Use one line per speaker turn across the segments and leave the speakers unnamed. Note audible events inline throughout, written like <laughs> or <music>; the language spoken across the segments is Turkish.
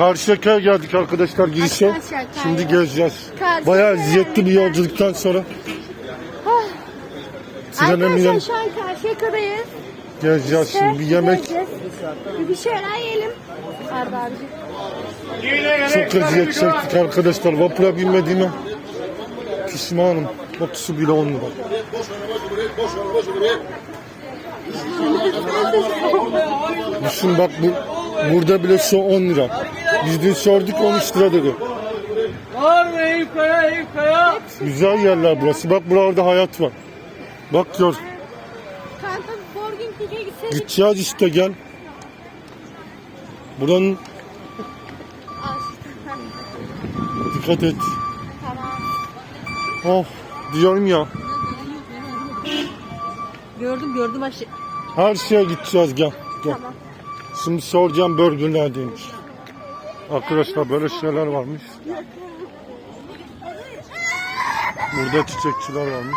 Karşıyaka'ya geldik arkadaşlar girişe. Şimdi gezeceğiz.
Karşıyaka.
Bayağı eziyetli bir yolculuktan sonra. Trene
Arkadaşlar
minen
şu an Karşıyaka'dayız.
gezeceğiz şimdi. Bir yemek.
Bir, bir şeyler yiyelim. Arda abici.
çok eziyet çektik arkadaşlar. Vapura binmediğime pişmanım. Su bile 10 lira. Düşün bak bu burada bile su 10 lira. Biz dün sorduk 13 lira dedi.
Var mı Eyüp Kaya, Eyüp Kaya?
Güzel yerler burası. Bak buralarda hayat var. Bak gör.
Kanka Borgin Peak'e gitseydik.
Gideceğiz işte gel. Buranın dikkat et.
Tamam.
Oh diyorum ya.
Gördüm gördüm aşağı.
Her şeye gideceğiz gel. Gel.
Tamam.
Şimdi soracağım burger neredeymiş. Arkadaşlar böyle şeyler varmış. Burada çiçekçiler varmış.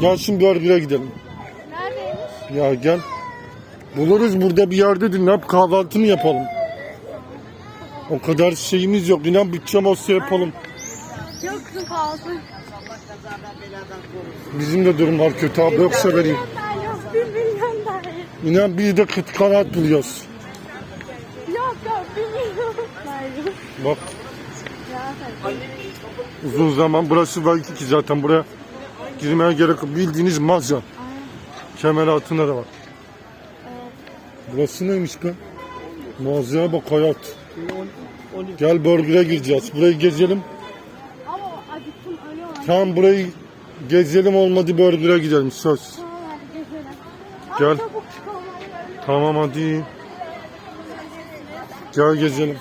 Gel şimdi burger'e gidelim.
Neredeymiş?
Ya gel. Buluruz burada bir yerde dinle hep kahvaltını yapalım. O kadar şeyimiz yok. İnan bütçem olsa yapalım.
Yok kalsın.
Bizim de durumlar kötü abi yoksa vereyim.
Yok bir milyon daha.
İnan bir de kıt kanaat buluyoruz.
Yok yok bir milyon. Hayır.
Bak uzun zaman burası belki ki zaten buraya girmeye gerek yok. Bildiğiniz mağaza. Kemer altında da var. Burası neymiş be? Mağazaya bak hayat. Gel burger'e gireceğiz. Burayı gezelim. Tam burayı gezelim olmadı burger'e gidelim söz. Gel. Tamam hadi. Gel gezelim.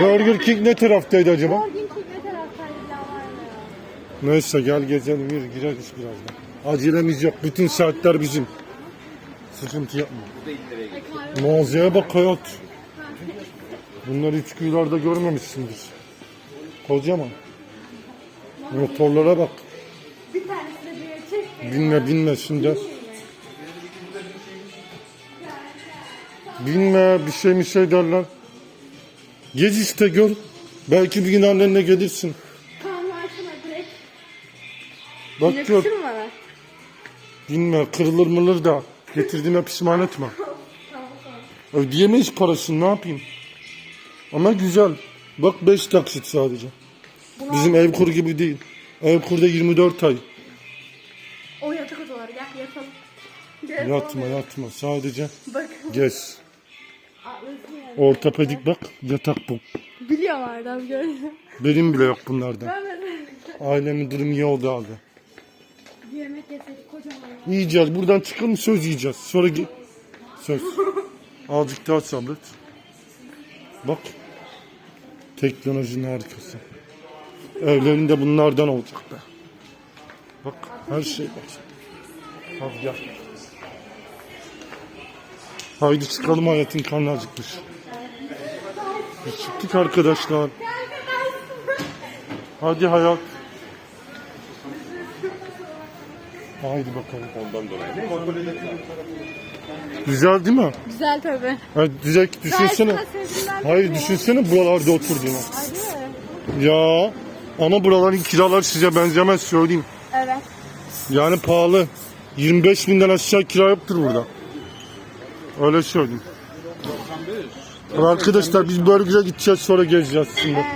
Burger King ne taraftaydı acaba?
Ne taraftaydı ya ya.
Neyse gel gezelim yürü gireriz birazdan. Acelemiz yok. Bütün saatler bizim. Sıkıntı yapma. Mağazaya bak hayat. Bunları hiç kıyılarda görmemişsindir. Kocaman. Motorlara bak.
Bir tanesini bir yere çek.
Binme binme şimdi. Binme bir şey mi şey derler. Gez işte gör. Belki bir gün annenle gelirsin.
Karnı açma direkt.
Bak gör.
Yakışır mı bana?
Binme kırılır mırılır da getirdiğime pişman etme. <laughs> Ödeyemeyiz parasını ne yapayım. Ama güzel. Bak 5 taksit sadece. Bizim ev kur gibi değil. Ev kurda 24 ay.
O yatak odaları gel yatalım. Gel.
Yatma yatma sadece
Bak.
gez. Ortopedik bak yatak bu.
Biliyorum Erdem gördüm.
Benim bile yok bunlardan. Ailemin durumu iyi oldu abi.
bir yemek yeseydik kocaman.
Yiyeceğiz. Buradan çıkalım söz yiyeceğiz. Sonra ge- söz. Azıcık daha sabret. Bak. Teknolojinin harikası. Evlerinde bunlardan olacak be. Bak her şey var. Hadi gel. Haydi çıkalım hayatın karnı acıkmış. Biz çıktık arkadaşlar. Hadi hayat. Haydi bakalım. Ondan dolayı. Güzel değil mi?
Güzel tabii.
Ha, direkt düşünsene. Hayır düşünsene buralarda oturduğunu. Ya ama buraların kiralar size benzemez söyleyeyim.
Evet.
Yani pahalı. 25 binden aşağı kira yoktur burada. Öyle söyleyeyim. Arkadaşlar biz bölgeye gideceğiz sonra gezeceğiz şimdi.